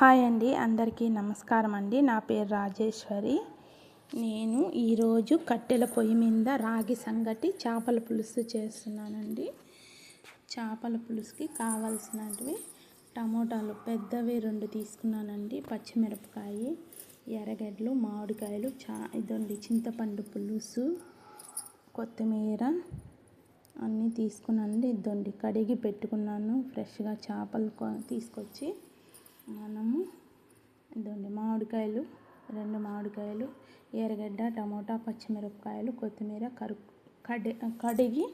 Hi అండి అందరికీ నమస్కారం అండి. నా పేరు రాజేశ్వరి. నేను ఈరోజు కట్టెల పొయ్యి మీద రాగి సంగటి చేపల పులుసు చేస్తున్నానండి. చేపల పులుసుకి కావాల్సినవి టమోటాలు పెద్దవి రెండు తీసుకున్నానండి. పచ్చిమిరపకాయ ఎర్రగడ్డలు మామిడికాయలు చా ఇదండి చింతపండు పులుసు కొత్తిమీర అన్నీ తీసుకున్నానండి. ఇదండి కడిగి పెట్టుకున్నాను. ఫ్రెష్గా చేపలు తీసుకొచ్చి మనము ఇదండి మామిడికాయలు రెండు మామిడికాయలు ఎర్రగడ్డ టమోటా పచ్చిమిరపకాయలు కొత్తిమీర కరు కడి కడిగి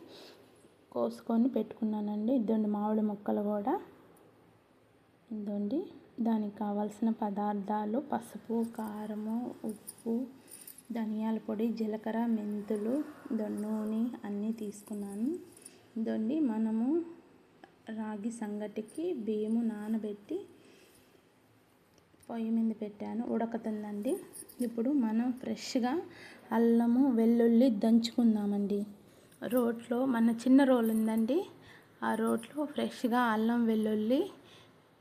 కోసుకొని పెట్టుకున్నానండి. ఇదండి మామిడి ముక్కలు కూడా. ఇదండి దానికి కావాల్సిన పదార్థాలు పసుపు కారము ఉప్పు ధనియాల పొడి జీలకర్ర మెంతులు నూనె అన్నీ తీసుకున్నాను. ఇదండి మనము రాగి సంగటికి బియ్యము నానబెట్టి పొయ్యి మీద పెట్టాను ఉడకతుందండి. ఇప్పుడు మనం ఫ్రెష్గా అల్లము వెల్లుల్లి దంచుకుందామండి. రోట్లో మన చిన్న రోల్ ఉందండి. ఆ రోట్లో ఫ్రెష్గా అల్లం వెల్లుల్లి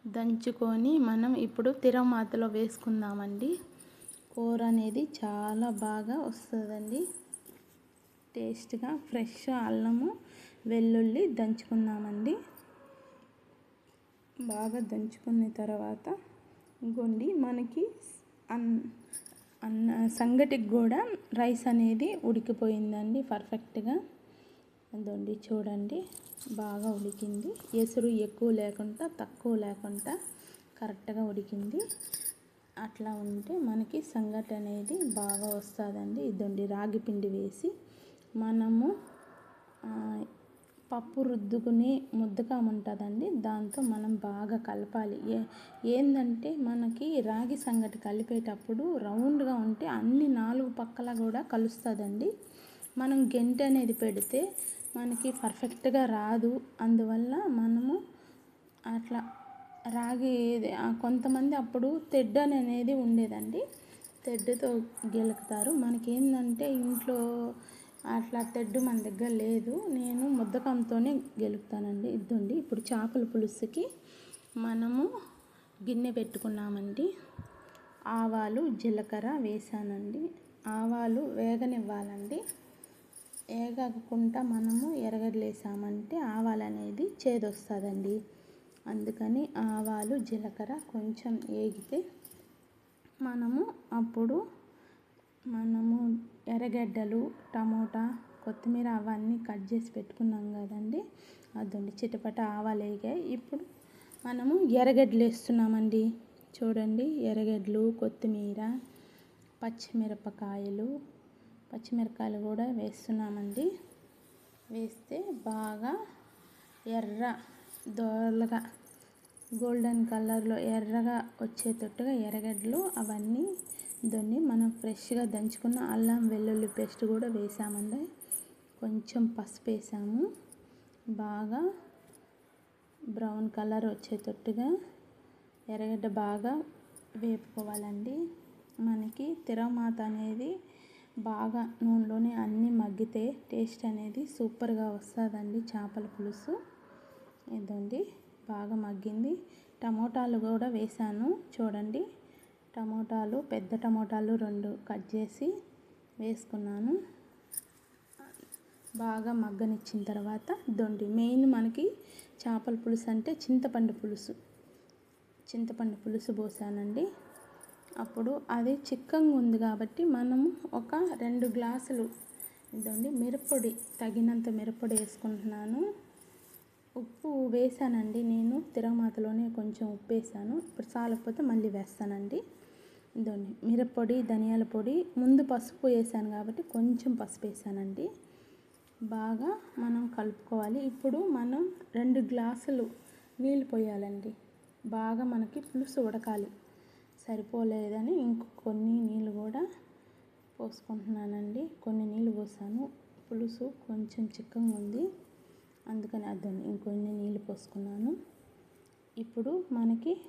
దంచుకొని మనం ఇప్పుడు తిరమాతలో వేసుకుందామండి. కూర అనేది చాలా బాగా వస్తుందండి. టేస్ట్గా ఫ్రెష్ అల్లము వెల్లుల్లి దంచుకుందామండి. బాగా దంచుకున్న తర్వాత ఇంకోండి మనకి అన్ అన్న సంగటికి కూడా రైస్ అనేది ఉడికిపోయిందండి పర్ఫెక్ట్గా. అదండి చూడండి బాగా ఉడికింది. ఎసురు ఎక్కువ లేకుండా తక్కువ లేకుండా కరెక్ట్గా ఉడికింది. అట్లా ఉంటే మనకి సంగటి అనేది బాగా వస్తుందండి. ఇదండి రాగి పిండి వేసి మనము పప్పు రుద్దుకుని ముద్దకముంటుందండి. దాంతో మనం బాగా కలపాలి. ఏ ఏంటంటే మనకి రాగి సంగటి కలిపేటప్పుడు రౌండ్గా ఉంటే అన్ని నాలుగు పక్కల కూడా కలుస్తుందండి. మనం గెంటె అనేది పెడితే మనకి పర్ఫెక్ట్గా రాదు. అందువల్ల మనము అట్లా రాగి కొంతమంది అప్పుడు తెడ్డు అనేది ఉండేదండి. తెడ్డుతో గెలుకుతారు. మనకి ఏంటంటే ఇంట్లో అట్లా తెడ్డు మన దగ్గర లేదు. నేను ముద్దకంతోనే గెలుపుతానండి. ఇద్దండి. ఇప్పుడు చేపల పులుసుకి మనము గిన్నె పెట్టుకున్నామండి. ఆవాలు జీలకర్ర వేసానండి. ఆవాలు వేగనివ్వాలండి. వేగకుండా మనము ఎరగలేసామంటే ఆవాలు అనేది చేదొస్తుందండి. అందుకని ఆవాలు జీలకర్ర కొంచెం వేగితే మనము అప్పుడు మనము ఎర్రగడ్డలు టమోటా కొత్తిమీర అవన్నీ కట్ చేసి పెట్టుకున్నాం కదండి. అదండి చిటపట ఆవాలు వేగాయి ఇప్పుడు మనము ఎర్రగడ్డలు వేస్తున్నామండి. చూడండి ఎర్రగడ్డలు కొత్తిమీర పచ్చిమిరపకాయలు పచ్చిమిరపకాయలు కూడా వేస్తున్నామండి. వేస్తే బాగా ఎర్ర దోరలుగా గోల్డెన్ కలర్లో ఎర్రగా వచ్చేటట్టుగా ఎర్రగడ్డలు అవన్నీ దాన్ని మనం ఫ్రెష్గా దంచుకున్న అల్లం వెల్లుల్లి పేస్ట్ కూడా వేసామండి. కొంచెం పసుపు వేసాము. బాగా బ్రౌన్ కలర్ వచ్చేటట్టుగా ఎర్రగడ్డ బాగా వేపుకోవాలండి. మనకి తిరమాత అనేది బాగా నూనెలోనే అన్నీ మగ్గితే టేస్ట్ అనేది సూపర్గా వస్తుందండి చేపల పులుసు. ఇదండి బాగా మగ్గింది. టమోటాలు కూడా వేసాను చూడండి. టమోటాలు పెద్ద టమోటాలు రెండు కట్ చేసి వేసుకున్నాను. బాగా మగ్గనిచ్చిన తర్వాత దొండి. మెయిన్ మనకి చేపల పులుసు అంటే చింతపండు పులుసు. చింతపండు పులుసు పోసానండి. అప్పుడు అది చిక్కంగా ఉంది కాబట్టి మనము ఒక రెండు గ్లాసులు ఇదండి మిరప్పొడి తగినంత మిరప్పొడి వేసుకుంటున్నాను. ఉప్పు వేసానండి నేను తిరగమాతలోనే కొంచెం ఉప్పు వేసాను. ఇప్పుడు చాలకపోతే మళ్ళీ వేస్తానండి. ఇదండి మిరప్పొడి ధనియాల పొడి ముందు పసుపు వేసాను కాబట్టి కొంచెం పసుపు వేసానండి. బాగా మనం కలుపుకోవాలి. ఇప్పుడు మనం రెండు గ్లాసులు నీళ్ళు పోయాలండి. బాగా మనకి పులుసు ఉడకాలి. సరిపోలేదని ఇంకో కొన్ని నీళ్ళు కూడా పోసుకుంటున్నానండి. కొన్ని నీళ్ళు పోసాను. పులుసు కొంచెం చిక్కగా ఉంది. అందుకని అర్థం ఇంకొన్ని నీళ్ళు పోసుకున్నాను. ఇప్పుడు మనకి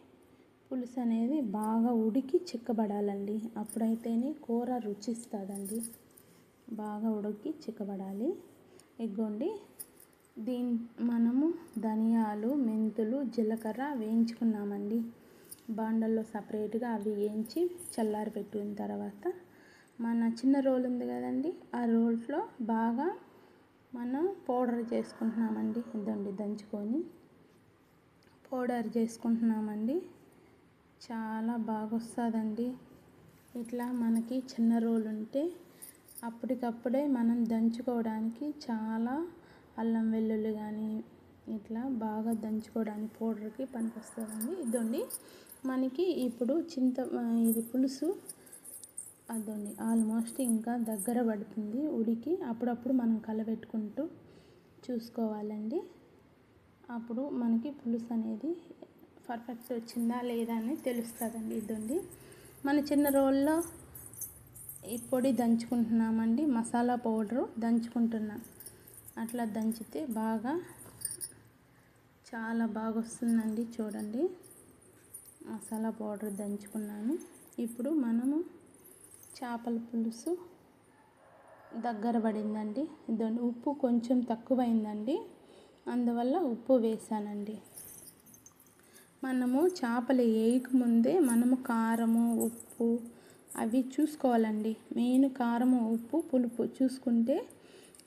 పులుసు అనేది బాగా ఉడికి చిక్కబడాలండి. అప్పుడైతేనే కూర రుచిస్తుందండి. బాగా ఉడికి చిక్కబడాలి. ఎగ్గొండి దీని మనము ధనియాలు మెంతులు జీలకర్ర వేయించుకున్నామండి. బాండల్లో సపరేట్గా అవి వేయించి చల్లారి పెట్టిన తర్వాత మన చిన్న రోల్ ఉంది కదండి ఆ రోల్లో బాగా మనం పౌడర్ చేసుకుంటున్నామండి. ఇదండి దంచుకొని పౌడర్ చేసుకుంటున్నామండి. చాలా బాగా వస్తుందండి ఇట్లా మనకి చిన్న రోలు ఉంటే అప్పటికప్పుడే మనం దంచుకోవడానికి చాలా అల్లం వెల్లుల్లి కానీ ఇట్లా బాగా దంచుకోవడానికి పౌడర్కి పనికొస్తుందండి. ఇదండి. మనకి ఇప్పుడు చింత ఇది పులుసు అదండి. ఆల్మోస్ట్ ఇంకా దగ్గర పడుతుంది. ఉడికి అప్పుడప్పుడు మనం కలబెట్టుకుంటూ చూసుకోవాలండి. అప్పుడు మనకి పులుసు అనేది పర్ఫెక్ట్ వచ్చిందా లేదా అని తెలుస్తుందండి ఇదండి మన చిన్న రోల్లో ఈ పొడి దంచుకుంటున్నామండి మసాలా పౌడరు దంచుకుంటున్నాం. అట్లా దంచితే బాగా చాలా బాగా వస్తుందండి చూడండి. మసాలా పౌడర్ దంచుకున్నాను. ఇప్పుడు మనము చేపల పులుసు దగ్గర పడిందండి. ఇదండి ఉప్పు కొంచెం తక్కువైందండి. అందువల్ల ఉప్పు వేసానండి. మనము చేపలు వేయకముందే మనము కారము ఉప్పు అవి చూసుకోవాలండి. మెయిన్ కారము ఉప్పు పులుపు చూసుకుంటే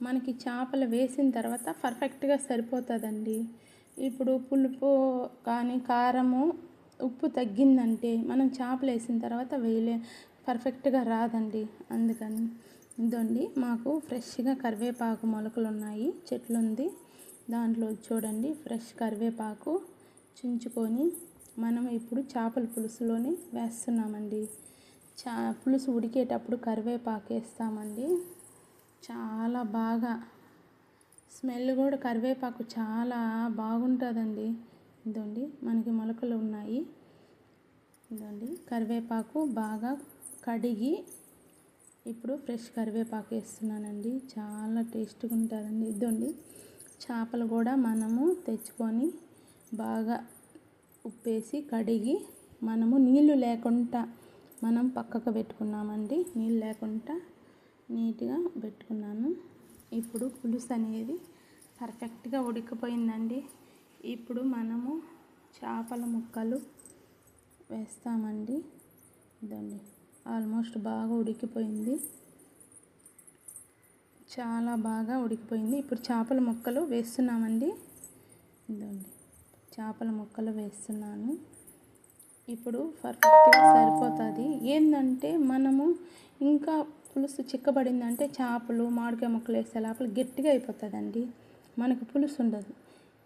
మనకి చేపలు వేసిన తర్వాత పర్ఫెక్ట్గా సరిపోతుందండి. ఇప్పుడు పులుపు కానీ కారము ఉప్పు తగ్గిందంటే మనం చేపలు వేసిన తర్వాత వేయలే పర్ఫెక్ట్గా రాదండి. అందుకని ఇదండి మాకు ఫ్రెష్గా కరివేపాకు మొలకలు ఉన్నాయి చెట్లు ఉంది దాంట్లో చూడండి ఫ్రెష్ కరివేపాకు. చుంచుకొని మనం ఇప్పుడు చేపల పులుసులోనే వేస్తున్నామండి. చా పులుసు ఉడికేటప్పుడు కరివేపాకు వేస్తామండి. చాలా బాగా. స్మెల్ కూడా కరివేపాకు చాలా బాగుంటుందండి. ఇదండి మనకి మొలకలు ఉన్నాయి. ఇదండి కరివేపాకు బాగా కడిగి ఇప్పుడు ఫ్రెష్ కరివేపాకు వేస్తున్నానండి. చాలా టేస్ట్గా ఉంటుందండి. ఇదండి చేపలు కూడా మనము తెచ్చుకొని బాగా ఉప్పేసి కడిగి మనము నీళ్ళు లేకుండా మనం పక్కకు పెట్టుకున్నామండి. నీళ్ళు లేకుండా నీట్గా పెట్టుకున్నాను. ఇప్పుడు పులుసు అనేది పర్ఫెక్ట్గా ఉడికిపోయిందండి. ఇప్పుడు మనము చేపల ముక్కలు వేస్తామండి. ఇదండి. ఆల్మోస్ట్ బాగా ఉడికిపోయింది. చాలా బాగా ఉడికిపోయింది. ఇప్పుడు చేపల ముక్కలు వేస్తున్నామండి. ఇదండి. చేపల ముక్కలు వేస్తున్నాను. ఇప్పుడు పర్ఫెక్ట్గా సరిపోతుంది. ఏంటంటే మనము ఇంకా పులుసు చిక్కబడిందంటే చేపలు మామిడికాయ ముక్కలు వేసే లోపల గట్టిగా అయిపోతుందండి. మనకు పులుసు ఉండదు.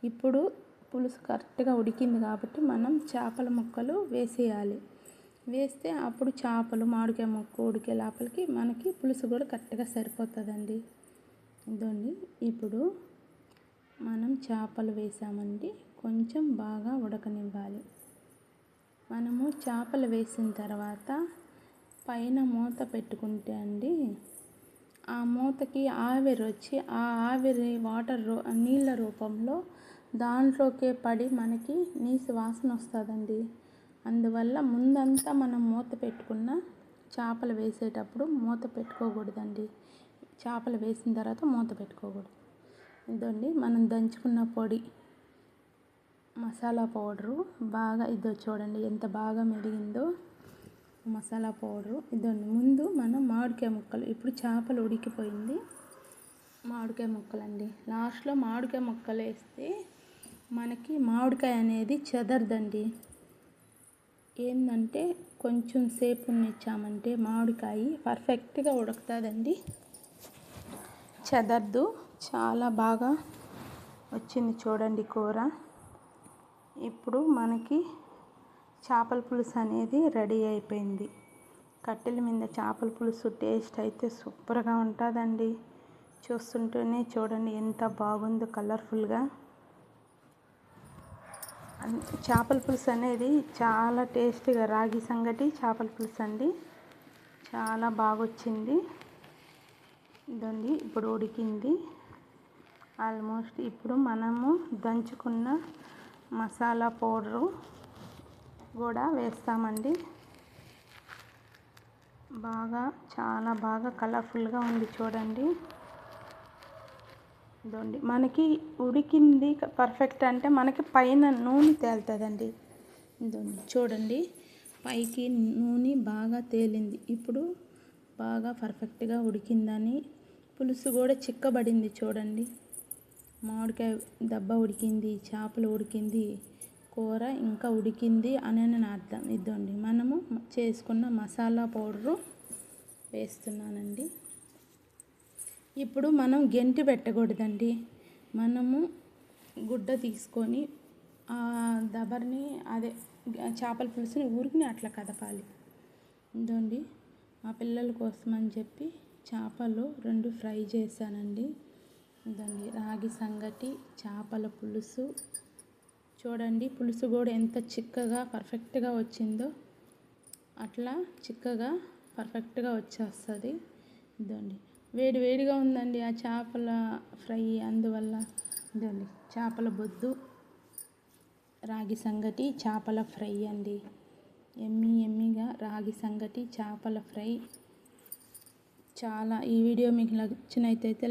ఇప్పుడు పులుసు కరెక్ట్గా ఉడికింది కాబట్టి మనం చేపల ముక్కలు వేసేయాలి. వేస్తే అప్పుడు చేపలు మామిడికాయ ముక్క ఉడికే లోపలికి మనకి పులుసు కూడా కరెక్ట్గా సరిపోతుందండి. ఇదండి ఇప్పుడు మనం చేపలు వేసామండి. కొంచెం బాగా ఉడకనివ్వాలి. మనము చేపలు వేసిన తర్వాత పైన మూత పెట్టుకుంటే అండి ఆ మూతకి ఆవిరి వచ్చి ఆ ఆవిరి వాటర్ రూ నీళ్ళ రూపంలో దాంట్లోకే పడి మనకి నీసు వాసన వస్తుందండి. అందువల్ల ముందంతా మనం మూత పెట్టుకున్న చేపలు వేసేటప్పుడు మూత పెట్టుకోకూడదండి. చేపలు వేసిన తర్వాత మూత పెట్టుకోకూడదు. ఇదండి మనం దంచుకున్న పొడి. మసాలా పౌడరు బాగా ఇదో చూడండి ఎంత బాగా మెరిగిందో మసాలా పౌడరు. ఇదండి. ముందు మనం మామిడికాయ ముక్కలు. ఇప్పుడు చేపలు ఉడికిపోయింది. మామిడికాయ ముక్కలండి. లాస్ట్లో మామిడికాయ ముక్కలు వేస్తే మనకి మామిడికాయ అనేది చెదరదండి. ఏంటంటే కొంచెం సేపు ఉన్నిచ్చామంటే మామిడికాయ పర్ఫెక్ట్గా ఉడుకుతుందండి. చెదరదు. చాలా బాగా వచ్చింది చూడండి కూర. ఇప్పుడు మనకి చేపల పులుసు అనేది రెడీ అయిపోయింది. కట్టెల మీద చేపల పులుసు టేస్ట్ అయితే సూపర్గా ఉంటుందండి. చూస్తుంటేనే చూడండి ఎంత బాగుందో కలర్ఫుల్గా. చేపల పులుసు అనేది చాలా టేస్ట్గా రాగి సంగటి చేపల పులుసు అండి. చాలా బాగా వచ్చింది ఇదండి ఇప్పుడు ఉడికింది. ఆల్మోస్ట్ ఇప్పుడు మనము దంచుకున్న మసాలా పౌడరు కూడా వేస్తామండి. బాగా చాలా బాగా కలర్ఫుల్గా ఉంది చూడండి. ఇదండి. మనకి ఉడికింది పర్ఫెక్ట్ అంటే మనకి పైన నూనె తేలుతుందండి. ఇదండి. చూడండి. పైకి నూనె బాగా తేలింది. ఇప్పుడు బాగా పర్ఫెక్ట్గా ఉడికిందని పులుసు కూడా చిక్కబడింది చూడండి. మామిడికాయ దెబ్బ ఉడికింది చేపలు ఉడికింది కూర ఇంకా ఉడికింది అని నేను అర్థం. ఇద్దండి మనము చేసుకున్న మసాలా పౌడరు వేస్తున్నానండి. ఇప్పుడు మనం గెంటి పెట్టకూడదండి. మనము గుడ్డ తీసుకొని ఆ దబర్ని అదే చేపల పులుసుని ఊరికి అట్లా కదపాలి. ఇదండి మా పిల్లల కోసం అని చెప్పి చేపలు రెండు ఫ్రై చేశానండి. ఇదండి రాగి సంగటి చేపల పులుసు. చూడండి పులుసు కూడా ఎంత చిక్కగా పర్ఫెక్ట్గా వచ్చిందో అట్లా చిక్కగా పర్ఫెక్ట్గా వచ్చేస్తుంది. ఇదండి. వేడి వేడిగా ఉందండి ఆ చేపల ఫ్రై అందువల్ల. ఇదండి చేపల బొద్దు. రాగి సంగటి చేపల ఫ్రై అండి. ఎమ్మి ఎమ్మిగా రాగి సంగటి చేపల ఫ్రై. చాలా ఈ వీడియో మీకు నచ్చినట్టయితే